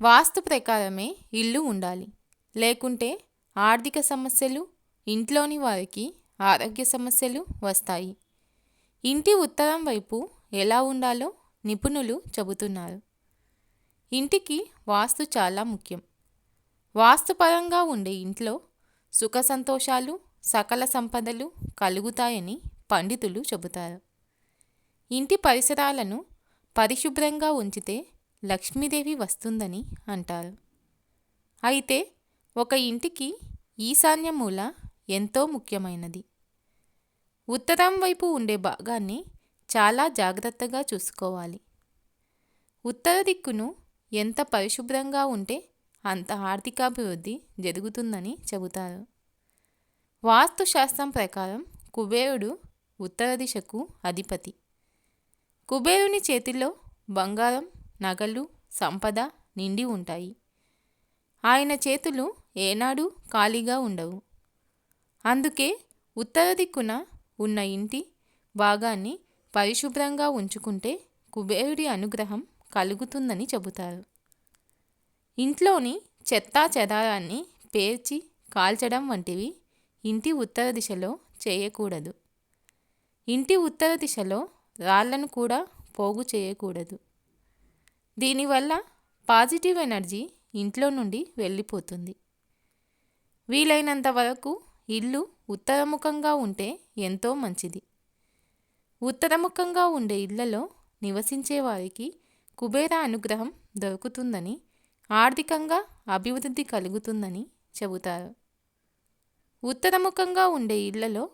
వాస్తు ప్రకారమే ఇల్లు ఉండాలి. లేకుంటే ఆర్థిక సమస్యలు ఇంట్లోని వారికి ఆరోగ్య సమస్యలు వస్తాయి. ఇంటి ఉత్తరం వైపు ఎలా ఉండాలో నిపుణులు చెబుతున్నారు. ఇంటికి వాస్తు చాలా ముఖ్యం. వాస్తుపరంగా ఉండే ఇంట్లో సుఖ సంతోషాలు సకల సంపదలు కలుగుతాయని పండితులు చెబుతారు. ఇంటి పరిసరాలను పరిశుభ్రంగా ఉంచితే లక్ష్మీదేవి వస్తుందని అంటారు. అయితే ఒక ఇంటికి ఈశాన్య మూల ఎంతో ముఖ్యమైనది. ఉత్తరం వైపు ఉండే భాగాన్ని చాలా జాగ్రత్తగా చూసుకోవాలి. ఉత్తర దిక్కును ఎంత పరిశుభ్రంగా ఉంటే అంత ఆర్థికాభివృద్ధి జరుగుతుందని చెబుతారు. వాస్తుశాస్త్రం ప్రకారం కుబేరుడు ఉత్తర దిశకు అధిపతి. కుబేరుని చేతిలో బంగారం నగలు సంపద నిండి ఉంటాయి. ఆయన చేతులు ఏనాడు ఖాళీగా ఉండవు. అందుకే ఉత్తర దిక్కున ఉన్న ఇంటి భాగాన్ని పరిశుభ్రంగా ఉంచుకుంటే కుబేరుడి అనుగ్రహం కలుగుతుందని చెబుతారు. ఇంట్లోని చెత్తా చెదారాన్ని పేర్చి కాల్చడం వంటివి ఇంటి ఉత్తర దిశలో చేయకూడదు. ఇంటి ఉత్తర దిశలో రాళ్ళను కూడా పోగు చేయకూడదు. దీనివల్ల పాజిటివ్ ఎనర్జీ ఇంట్లో నుండి వెళ్ళిపోతుంది. వీలైనంత వరకు ఇల్లు ఉత్తరముఖంగా ఉంటే ఎంతో మంచిది. ఉత్తరముఖంగా ఉండే ఇళ్ళలో నివసించే వారికి కుబేర అనుగ్రహం దొరుకుతుందని ఆర్థికంగా అభివృద్ధి కలుగుతుందని చెబుతారు. ఉత్తరముఖంగా ఉండే ఇళ్ళలో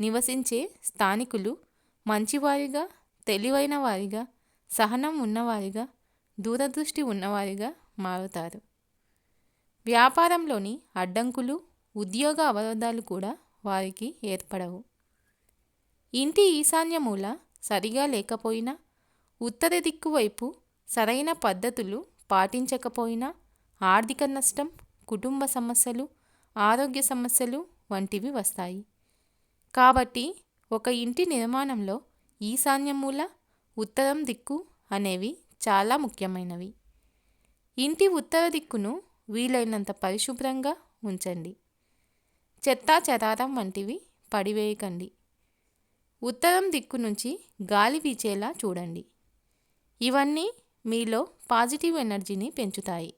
నివసించే స్థానికులు మంచివారిగా తెలివైన వారిగా సహనం ఉన్నవారిగా దూరదృష్టి ఉన్నవారిగా మారుతారు. వ్యాపారంలోని అడ్డంకులు ఉద్యోగ అవరోధాలు కూడా వారికి ఏర్పడవు. ఇంటి ఈశాన్య మూల సరిగా లేకపోయినా ఉత్తర దిక్కు వైపు సరైన పద్ధతులు పాటించకపోయినా ఆర్థిక నష్టం కుటుంబ సమస్యలు ఆరోగ్య సమస్యలు వంటివి వస్తాయి. కాబట్టి ఒక ఇంటి నిర్మాణంలో ఈశాన్య మూల ఉత్తరం దిక్కు అనేవి చాలా ముఖ్యమైనవి. ఇంటి ఉత్తర దిక్కును వీలైనంత పరిశుభ్రంగా ఉంచండి. చెత్తా చెదారం వంటివి పడివేయకండి. ఉత్తరం దిక్కు నుంచి గాలి వీచేలా చూడండి. ఇవన్నీ మీలో పాజిటివ్ ఎనర్జీని పెంచుతాయి.